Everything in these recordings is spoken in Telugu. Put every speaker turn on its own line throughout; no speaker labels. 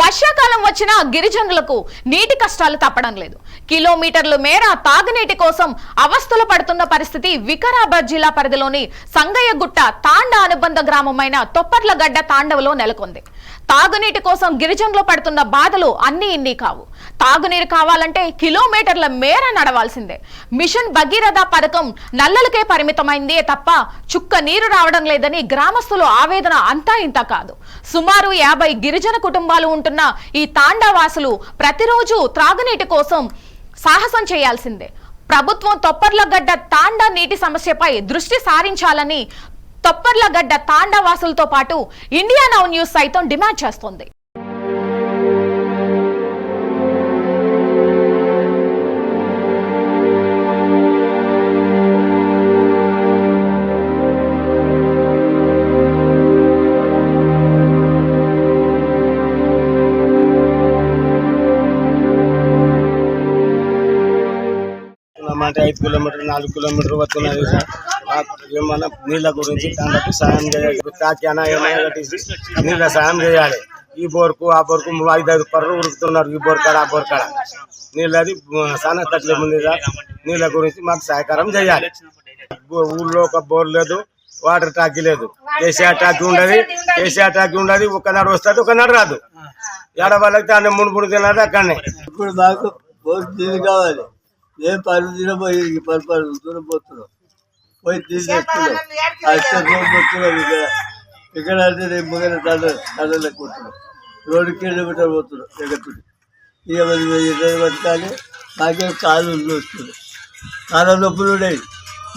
వర్షాకాలం వచ్చినా గిరిజనులకు నీటి కష్టాలు తప్పడం లేదు. కిలోమీటర్ల మేర తాగునీటి కోసం అవస్థలు పడుతున్న పరిస్థితి వికారాబాద్ జిల్లా పరిధిలోని సంగయ్యగుట్ట తాండ అనుబంధ గ్రామమైన తొప్పర్లగడ్డ తాండవలో నెలకొంది. తాగునీటి కోసం గిరిజనులు పడుతున్న బాధలు అన్ని ఇన్ని కావు. తాగునీరు కావాలంటే కిలోమీటర్ల మేర నడవాల్సిందే. మిషన్ భగీరథ పథకం నల్లలకే పరిమితమైందే తప్ప చుక్క నీరు రావడం లేదని గ్రామస్తులు ఆవేదన అంతా ఇంత కాదు. సుమారు యాభై గిరిజన కుటుంబాలు ఉంటున్న ఈ తాండావాసులు ప్రతిరోజు త్రాగునీటి కోసం సాహసం చేయాల్సిందే. ప్రభుత్వం తొప్పర్లగడ్డ తాండా నీటి సమస్యపై దృష్టి సారించాలని తొప్పర్లగడ్డ తాండవాసులతో పాటు ఇండియా నౌ న్యూస్ సైతం డిమాండ్ చేస్తోంది.
అంటే ఐదు కిలోమీటర్ నాలుగు కిలోమీటర్ వస్తున్నది సార్. ఏమన్నా నీళ్ళ గురించి దానికి సాయం చేయాలి. తాకినా ఏమైనా నీళ్ళ సాయం చేయాలి. ఈ బోర్కు ఆ బోర్కు ఐదు ఐదు పర్రు ఉరుకుతున్నారు. ఈ బోర్ కాడ ఆ బోర్ కాడ. నీళ్ళది చాలా తట్లేము ఉంది నీళ్ళ గురించి మాకు సహకారం చేయాలి. ఊళ్ళో ఒక బోర్ లేదు వాటర్ టాకీ లేదు. కేసీఆర్ టాకీ ఉండదు కేసీఆర్ టాకీ ఉండదు. ఒకనాడు వస్తుంది ఒకనాడు రాదు. ఏడ వాళ్ళకి దాన్ని మునుపుడు తినదు అక్కడనే
ఇప్పుడు మాకు కావాలి. ఏ పని తినబోయి పని పని పోతున్నాం. పోయి పోతున్నాం ఇక్కడ. ఇక్కడ అంటే రేపు ముంగర దండ దండలకు పోతున్నాం రెండు కిలోమీటర్ పోతున్నాం ఎగట్టుడి ఇక మరి ఇద్దరు బతకాలి. నాకేం కాలు వస్తుంది కాళ్ళ నొప్పులు ఉన్నాయి.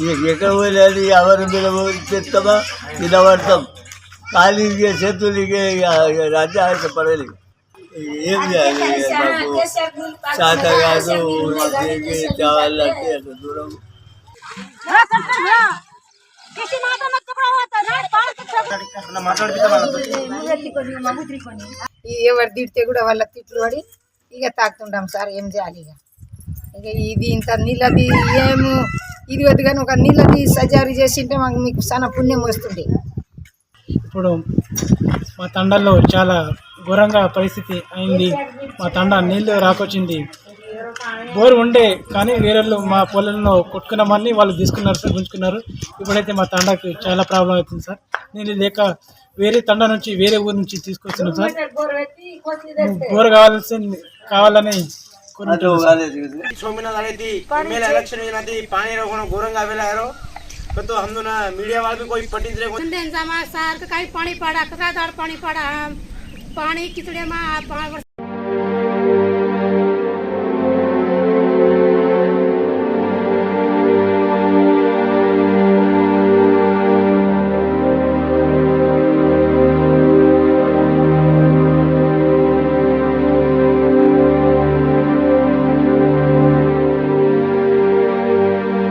ఇక ఎక్కడ పోయినది ఎవరి మీద తెస్తామా తినబడతాం ఖాళీ ఇక చేతులు ఇక రాజ్యం పడలేదు. ఏం చేయాలి? మాకు చేత కాదు ఊరికి కావాలంటే అంత దూరం.
ఎవరు తిడితే కూడా వాళ్ళ తిట్లు పడి ఇక తాకుతుంటాం సార్ ఏం చేయాలి ఇక? ఇక ఇది ఇంత నీళ్ళది ఏము ఇది వద్దు కానీ ఒక నీళ్ళది సజారు చేసింటే మాకు మీకు చాలా పుణ్యం వస్తుంది.
ఇప్పుడు మా తండల్లో చాలా ఘోరంగా పరిస్థితి అయింది. మా తండ నీళ్ళు రాకొచ్చింది. బోర్ ఉండే కానీ వేరేళ్ళు మా పొలంలో కొట్టుకున్నామని వాళ్ళు తీసుకున్నారు సార్ ఉంచుకున్నారు ఇప్పుడైతే మా తండకి చాలా ప్రాబ్లం అవుతుంది సార్ నీళ్ళు లేక వేరే తండ నుంచి వేరే ఊరు నుంచి తీసుకొస్తున్నాం సార్ బోర్ కావాల్సి కావాలని కోరుకుంటున్నాం సార్.
सोमनाथ आई थी एमएलए इलेक्शन में थी पानी रोकना गोरंगा वेला है तो हम दोनों मीडिया वाले भी कोई पट्टी दे
त्यांचा मा सारखं काही पाणी पाडा कसा झाड पाणी पाडा पाणी किचड्यामा